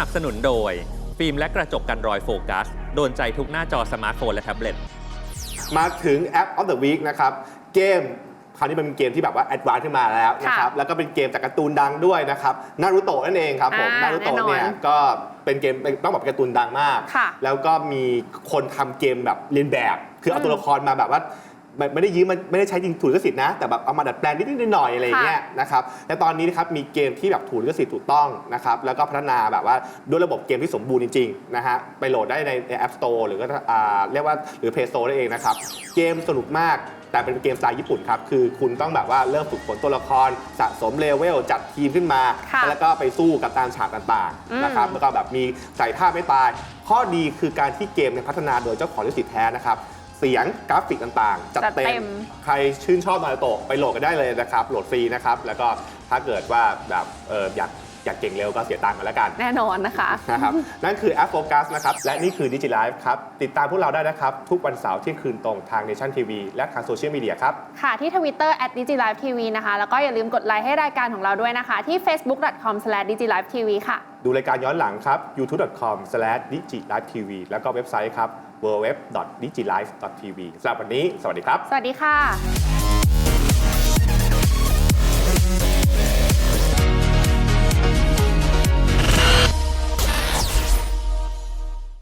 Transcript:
นับสนุนโดย ฟิล์มและกระจกกันรอยโฟกัส โดนใจทุกหน้าจอสมาร์ทโฟนและแท็บเล็ต มาถึงแอป of the week นะครับ เกม คราวนี้มันเป็นเกมที่แบบว่าแอดวานซ์ขึ้นมาแล้วนะครับ แล้วก็เป็นเกมจากการ์ตูนดังด้วยนะครับนารูโตะนั่นเองครับผมอ่านารูโตะแน่นอนเนี่ยก็เป็นเกมต้องบอกเป็นการ์ตูนดังมาก ค่ะแล้วก็มีคนทำเกมแบบเรียนแบบ คือเอาอืมตัวละครมาแบบว่า ไม่ไม่ได้ยืมมันไม่ได้ใช้จริงถูกลิขสิทธิ์นะ แต่แบบเอามาดัดแปลงนิดๆหน่อยๆอะไรอย่างเงี้ยนะครับและตอนนี้นะครับมีเกมที่แบบถูกลิขสิทธิ์ถูกต้องนะครับแล้วก็พัฒนาแบบว่าด้วยระบบเกมที่สมบูรณ์จริงๆนะฮะไปโหลดได้ใน App Store หรือก็อ่าเรียกว่าหรือ Play Store ได้เองนะครับเกมสนุกมากแต่เป็นเกมสไตล์ญี่ปุ่นครับ คือคุณต้องแบบว่าเริ่มฝึกฝนตัวละคร สะสมเลเวล จัดทีมขึ้นมา ค่ะแล้วก็ไปสู้กับตามฉากต่างอืม ๆนะครับ แล้วก็แบบมีใส่ท่าไม่ตาย ข้อดีคือการที่เกมเนี่ยพัฒนาโดยเจ้าของลิขสิทธิ์แท้นะครับ เสียงกราฟิกต่างๆ จัดจัดเต็เต็ม ม ใครชื่นชอบนารูโตะไปโหลดกันได้เลยนะครับ โหลดฟรีนะครับ แล้วก็ถ้าเกิดว่าแบบเอออยาก อยากเก่งเร็วก็เสียตังค์กันแล้วกันแน่นอนนะคะ นะครับนั่นคือแอปโฟกัสนะครับ และนี่คือดิจิ l i ฟครับ ติดตามพวกเราได้นะครับ ทุกวันเสาร์เที่ยงคืนตรงทาง Nation TV และทางโซเชียลมีเดียครับ ค่ะ ที่ Twitter @digilivetv นะคะ แล้วก็อย่าลืมกดไลค์ให้รายการของเราด้วยนะคะ ที่ facebook.com/digilivetv ค่ะ ดูรายการย้อนหลังครับ youtube.com/digilivetv แล้วก็เว็บไซต์ครับ www.digilife.tv สำหรับวันนี้ สวัสดีครับ สวัสดีค่ะ